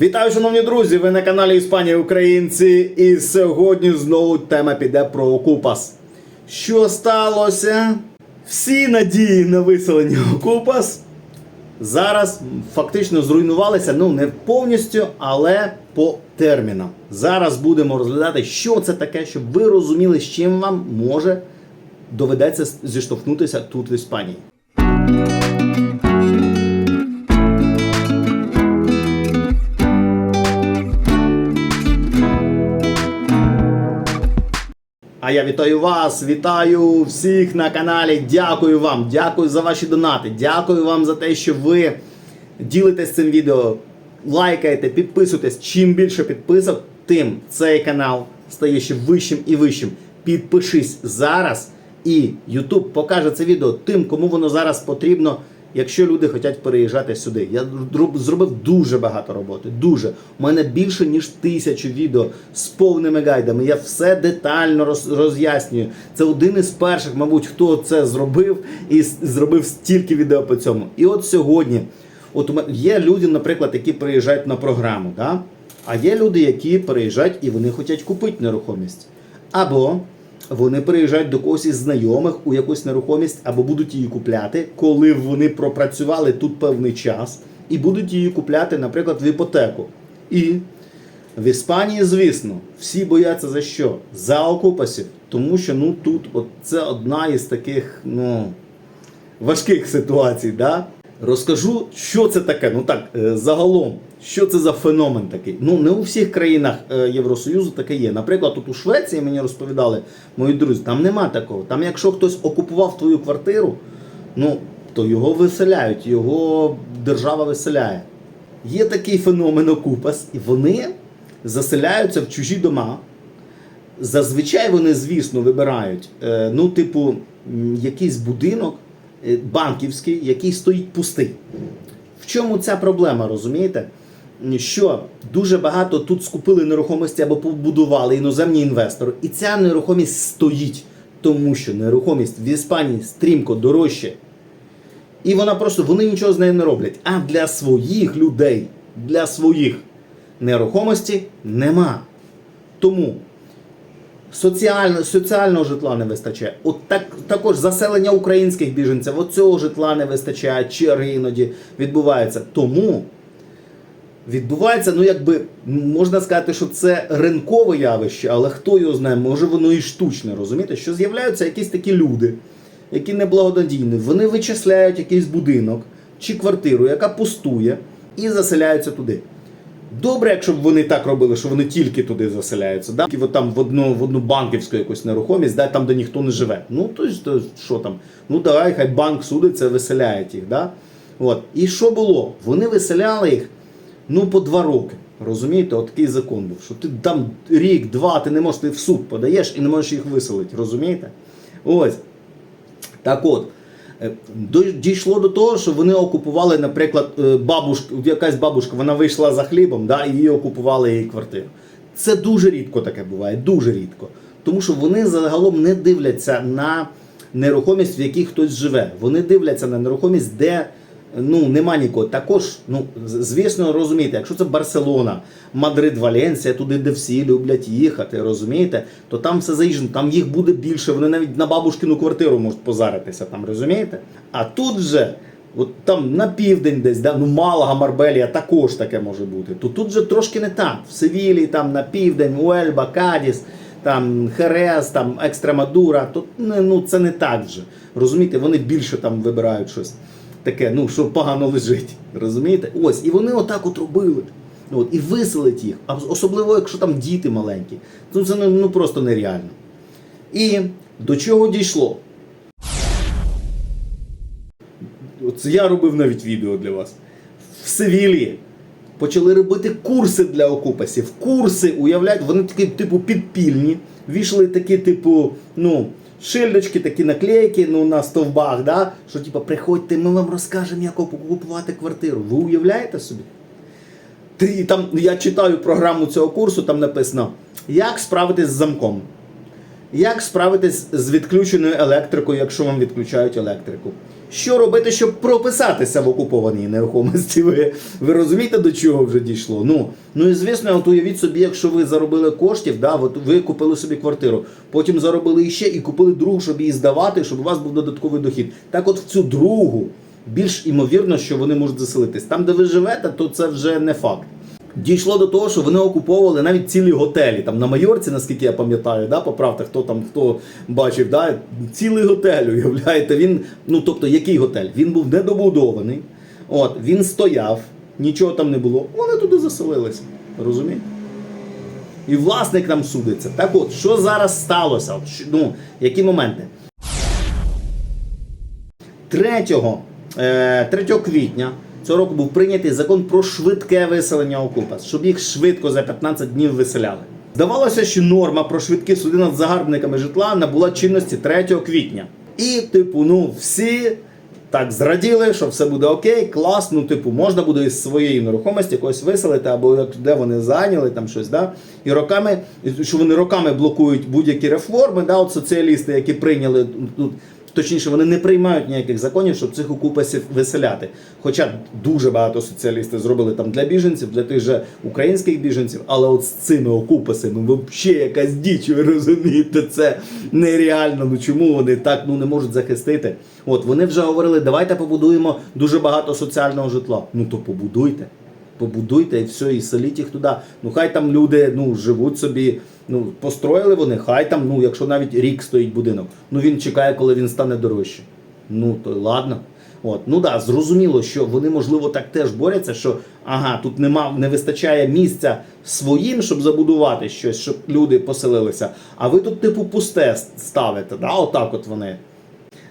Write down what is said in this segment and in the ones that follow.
Вітаю, шановні друзі! Ви на каналі Іспанія Українці. І сьогодні знову тема піде про Окупас. Що сталося? Всі надії на виселення Окупас зараз фактично зруйнувалися. Ну не повністю, але по термінам. Зараз будемо розглядати, що це таке, щоб ви розуміли, з чим вам може доведеться зіштовхнутися тут в Іспанії. А я вітаю вас, вітаю всіх на каналі. Дякую вам, дякую за ваші донати. Дякую вам за те, що ви ділитесь цим відео, лайкаєте, підписуєтесь. Чим більше підписок, тим цей канал стає ще вищим і вищим. Підпишись зараз, і YouTube покаже це відео тим, кому воно зараз потрібно. Якщо люди хочуть переїжджати сюди, я зробив дуже багато роботи. Дуже. У мене більше ніж тисячу відео з повними гайдами. Я все детально роз, роз'яснюю. Це один із перших, мабуть, хто це зробив і зробив стільки відео по цьому. І от сьогодні, от є люди, наприклад, які приїжджають на програму, да? а є люди, які приїжджають і вони хочуть купити нерухомість. Або вони приїжджають до когось із знайомих у якусь нерухомість або будуть її купляти, коли вони пропрацювали тут певний час, і будуть її купляти, наприклад, в іпотеку. І в Іспанії, звісно, всі бояться за що? За окупасів. Тому що ну тут от це одна із таких ну, важких ситуацій. Да? Розкажу, що це таке. Ну так, е, загалом, що це за феномен такий. Ну, не у всіх країнах е, Євросоюзу таке є. Наприклад, тут у Швеції мені розповідали мої друзі, там нема такого. Там, якщо хтось окупував твою квартиру, ну, то його виселяють, його держава виселяє. Є такий феномен окупас, і вони заселяються в чужі дома. Зазвичай вони, звісно, вибирають, е, ну, типу, якийсь будинок банківський, який стоїть пустий. В чому ця проблема, розумієте? Що дуже багато тут скупили нерухомості або побудували іноземні інвестори, і ця нерухомість стоїть, тому що нерухомість в Іспанії стрімко дорожче. І вона просто вони нічого з нею не роблять. А для своїх людей, для своїх нерухомості нема. Тому соціально, соціального житла не вистачає. От так, також заселення українських біженців, от цього житла не вистачає, черги іноді відбуваються. Тому відбувається, ну якби можна сказати, що це ринкове явище, але хто його знає, може воно і штучне, розумієте? Що з'являються якісь такі люди, які неблагодійні, вони вичисляють якийсь будинок чи квартиру, яка пустує, і заселяються туди. Добре, якщо б вони так робили, що вони тільки туди заселяються, да? Тільки от там в одну, в одну банківську якусь нерухомість, да? там, де ніхто не живе. Ну, то, ж, то що там? Ну давай, хай банк судиться, виселяють їх. Да? От. І що було? Вони виселяли їх ну, по два роки. Розумієте, от такий закон був, що ти там рік, два, ти не можеш ти в суд подаєш і не можеш їх виселити. Розумієте? Ось. Так от, дійшло до того, що вони окупували, наприклад, е, бабушку, якась бабушка, вона вийшла за хлібом, да, і її окупували її квартиру. Це дуже рідко таке буває, дуже рідко. Тому що вони загалом не дивляться на нерухомість, в якій хтось живе. Вони дивляться на нерухомість, де ну, нема нікого. Також, ну, звісно, розумієте, якщо це Барселона, Мадрид, Валенсія, туди, де всі люблять їхати, розумієте, то там все заїжджено, там їх буде більше, вони навіть на бабушкину квартиру можуть позаритися, там, розумієте? А тут же. От там на південь десь, да? ну Малага, Марбелія також таке може бути. То тут же трошки не так. В Севілії, там на південь, Уельба, Кадіс, там Херес, там Екстремадура, то ну, ну, це не так вже. Розумієте, вони більше там вибирають щось таке, ну, що погано лежить. Розумієте? Ось, і вони отак от робили. От, і виселить їх, особливо, якщо там діти маленькі. Ну це ну, ну, просто нереально. І до чого дійшло? Оце я робив навіть відео для вас. В Севілії почали робити курси для окупасів. Курси, уявляєте, вони такі, типу, підпільні. Війшли такі, типу, ну, шильдочки, такі наклейки ну, на стовбах, да? що типу, приходьте, ми вам розкажемо, як окупувати квартиру. Ви уявляєте собі? Ти, там, я читаю програму цього курсу, там написано, як справитись з замком. Як справитись з відключеною електрикою, якщо вам відключають електрику? Що робити, щоб прописатися в окупованій нерухомості? Ви, ви розумієте, до чого вже дійшло? Ну, ну і звісно, от уявіть собі, якщо ви заробили коштів, да, от ви купили собі квартиру, потім заробили іще і купили другу, щоб її здавати, щоб у вас був додатковий дохід. Так от в цю другу більш імовірно, що вони можуть заселитись. Там, де ви живете, то це вже не факт. Дійшло до того, що вони окуповували навіть цілі готелі. Там на Майорці, наскільки я пам'ятаю, да, поправте, хто там хто бачив, да, цілий готель, уявляєте, він, ну тобто, який готель? Він був недобудований, от, він стояв, нічого там не було. Вони туди заселилися. Розумієте? І власник там судиться. Так от, що зараз сталося? Ну, які моменти? 3, е, 3 квітня цього року був прийнятий закон про швидке виселення окупас, щоб їх швидко за 15 днів виселяли. Здавалося, що норма про швидкі суди над загарбниками житла набула чинності 3 квітня. І, типу, ну всі так зраділи, що все буде окей, клас, ну, типу, можна буде із своєї нерухомості якось виселити, або де вони зайняли там щось, да? і роками, що вони роками блокують будь-які реформи, да? от соціалісти, які прийняли тут. Точніше, вони не приймають ніяких законів, щоб цих окупасів виселяти. Хоча дуже багато соціалістів зробили там для біженців, для тих же українських біженців, але от з цими окупасами взагалі якась діч, ви розумієте, це нереально. Ну чому вони так ну не можуть захистити? От вони вже говорили, давайте побудуємо дуже багато соціального житла. Ну то побудуйте. Побудуйте і все, і селіть їх туди. Ну хай там люди ну, живуть собі. Ну, построїли вони, хай там, ну, якщо навіть рік стоїть будинок, ну він чекає, коли він стане дорожче. Ну, то ладно. От. Ну да, зрозуміло, що вони, можливо, так теж борються, що ага, тут нема, не вистачає місця своїм, щоб забудувати щось, щоб люди поселилися. А ви тут, типу, пусте ставите. Да? Отак от вони.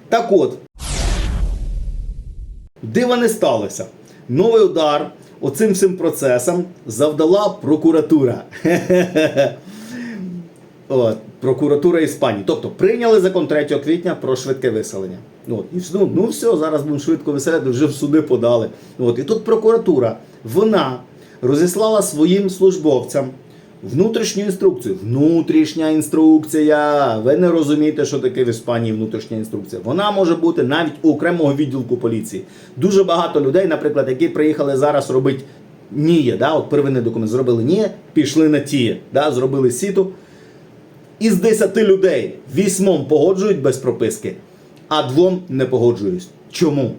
Так от, Дива не сталося. Новий удар оцим всім процесам завдала прокуратура. От, прокуратура Іспанії. Тобто прийняли закон 3 квітня про швидке виселення. От, і ну, ну все, зараз будемо швидко виселяти, вже в суди подали. От, і тут прокуратура, вона розіслала своїм службовцям внутрішню інструкцію. Внутрішня інструкція. Ви не розумієте, що таке в Іспанії внутрішня інструкція. Вона може бути навіть у окремого відділку поліції. Дуже багато людей, наприклад, які приїхали зараз робити ніє, да, от первинний документ зробили ніє, пішли на тіє, да, зробили сіту. Із 10 людей вісьмом погоджують без прописки, а двом не погоджують. Чому?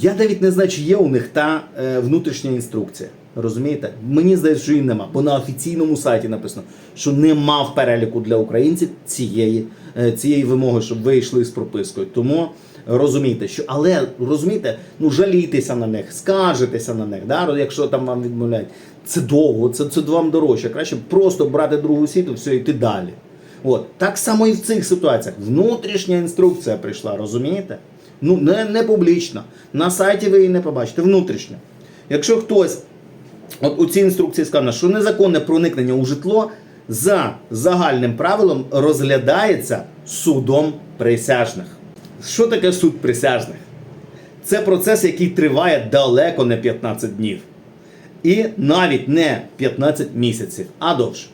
Я навіть не знаю, чи є у них та е, внутрішня інструкція. Розумієте? Мені здається, що її нема. Бо на офіційному сайті написано, що нема в переліку для українців цієї, е, цієї вимоги, щоб ви йшли з пропискою. Тому розумійте, що але розумієте, ну жалійтеся на них, скаржитеся на них, да? якщо там вам відмовляють. Це довго, це, це вам дорожче. Краще просто брати другу сіту, все, йти далі. От так само і в цих ситуаціях. Внутрішня інструкція прийшла, розумієте? Ну не, не публічна. На сайті ви її не побачите. Внутрішня. Якщо хтось От у цій інструкції сказано, що незаконне проникнення у житло за загальним правилом розглядається судом присяжних. Що таке суд присяжних? Це процес, який триває далеко не 15 днів. І навіть не 15 місяців, а довше.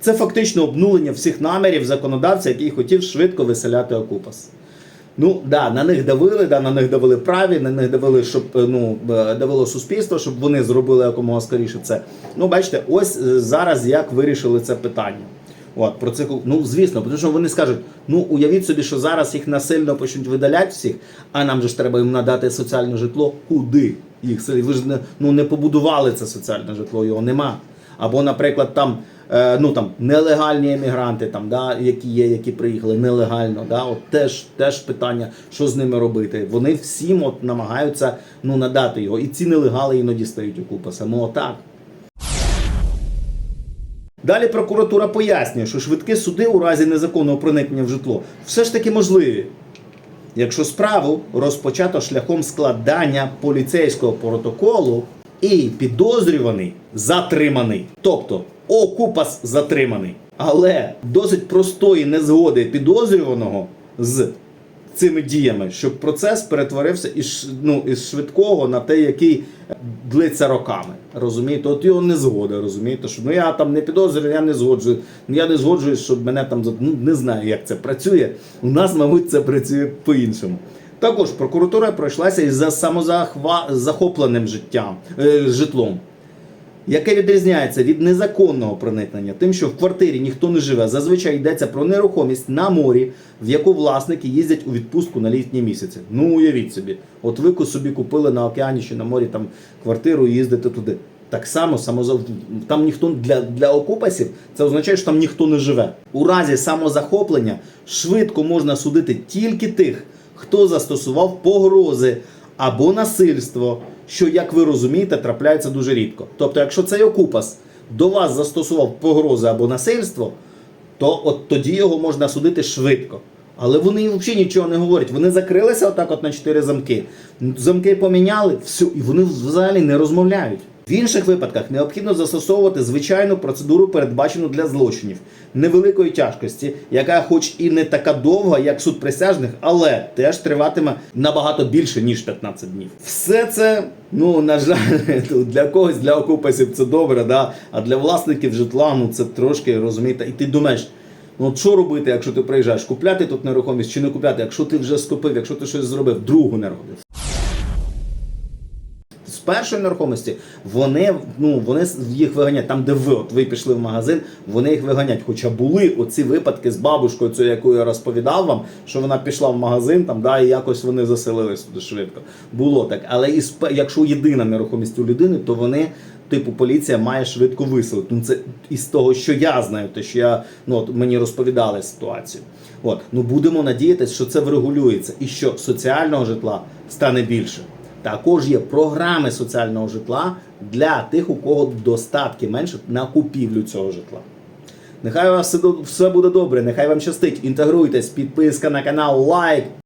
Це фактично обнулення всіх намірів законодавця, який хотів швидко виселяти окупас. Ну да, на них давили, да, на них давили праві, на них давили, щоб е, ну е, давило суспільство, щоб вони зробили якомога скоріше це. Ну, бачите, ось е, зараз як вирішили це питання. От про це ну звісно, тому що вони скажуть: ну уявіть собі, що зараз їх насильно почнуть видаляти всіх, а нам же ж треба їм надати соціальне житло. Куди їх? Ви ж не ну не побудували це соціальне житло, його нема. Або, наприклад, там. е, Ну там нелегальні емігранти, там да які є, які приїхали нелегально, да, от теж теж питання, що з ними робити. Вони всім от намагаються ну надати його, і ці нелегали іноді стають окупа. Саме отак. Далі прокуратура пояснює, що швидкі суди у разі незаконного проникнення в житло все ж таки можливі, якщо справу розпочато шляхом складання поліцейського протоколу і підозрюваний затриманий. Тобто окупас затриманий. Але досить простої незгоди підозрюваного з цими діями, щоб процес перетворився із, ну, із швидкого на те, який длиться роками. Розумієте, от його не згода, розумієте, що ну я там не підозрюю, я не згоджую. Я не згоджуюсь, щоб мене там ну, не знаю, як це працює. У нас, мабуть, це працює по-іншому. Також прокуратура пройшлася із за самозахопленим життям е, житлом яке відрізняється від незаконного проникнення, тим, що в квартирі ніхто не живе. Зазвичай йдеться про нерухомість на морі, в яку власники їздять у відпустку на літні місяці. Ну уявіть собі, от ви собі купили на океані чи на морі там квартиру і їздите туди. Так само самоза... там ніхто для, для окупасів це означає, що там ніхто не живе. У разі самозахоплення швидко можна судити тільки тих, хто застосував погрози або насильство, що, як ви розумієте, трапляється дуже рідко. Тобто, якщо цей окупас до вас застосував погрози або насильство, то от тоді його можна судити швидко. Але вони взагалі нічого не говорять. Вони закрилися отак от на чотири замки. Замки поміняли, все, і вони взагалі не розмовляють. В інших випадках необхідно застосовувати звичайну процедуру, передбачену для злочинів невеликої тяжкості, яка, хоч і не така довга, як суд присяжних, але теж триватиме набагато більше ніж 15 днів. Все це, ну на жаль, для когось для окупасів це добре, да? а для власників житла ну це трошки розумієте. І ти думаєш. Ну що робити, якщо ти приїжджаєш? Купляти тут нерухомість чи не купляти? Якщо ти вже скупив, якщо ти щось зробив, другу нерухомість. Першої нерухомості вони, ну, вони їх виганять там, де ви, от ви пішли в магазин, вони їх виганять. Хоча були оці випадки з бабушкою, цю, яку я розповідав вам, що вона пішла в магазин там, да, і якось вони заселились швидко. Було так. Але із, якщо єдина нерухомість у людини, то вони. Типу, поліція має швидко виселити. Ну, це із того, що я знаю, те, що я ну от мені розповідали ситуацію. От ну будемо надіятися, що це врегулюється і що соціального житла стане більше. Також є програми соціального житла для тих, у кого достатки менше на купівлю цього житла. Нехай у вас все буде добре, нехай вам щастить. Інтегруйтесь, підписка на канал, лайк.